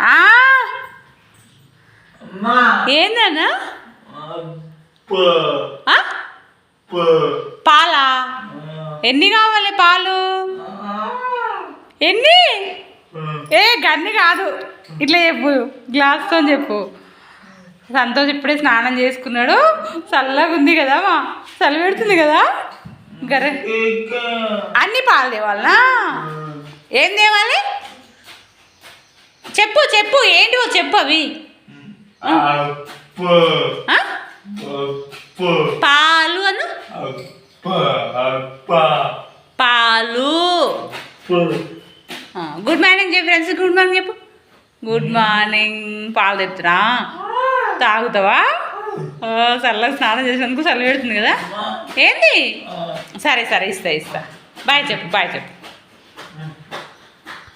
ఆ, ఏందన్నా? ఆ? పాలా? ఎన్ని కావాలి పాలు? ఎన్ని? ఏ గన్ని కాదు. ఇట్లా చెప్పు. గ్లాస్తో చెప్పు. సంతోష్ ఇప్పుడే స్నానం చేసుకున్నాడు. చల్లగా ఉంది కదా మా. చలి పెడుతుంది కదా? గరే. అన్ని పాలు తేవాలనా? ఏం తేవాలి? చెప్పు చెప్పు ఏంటివో చెప్పు అవి? పాలు అను? పాలు. గుడ్ మార్నింగ్ చెప్పు ఫ్రెండ్స్ గుడ్ మార్నింగ్ చెప్పు. గుడ్ మార్నింగ్ పాలు తెస్తున్నా తాగుతావా? చల్లగా స్నానం చేసినందుకు చల్ల పెడుతుంది కదా. ఏంది? సరే సరే ఇస్తా ఇస్తా. బాయ్ చెప్పు బాయ్ చెప్పు.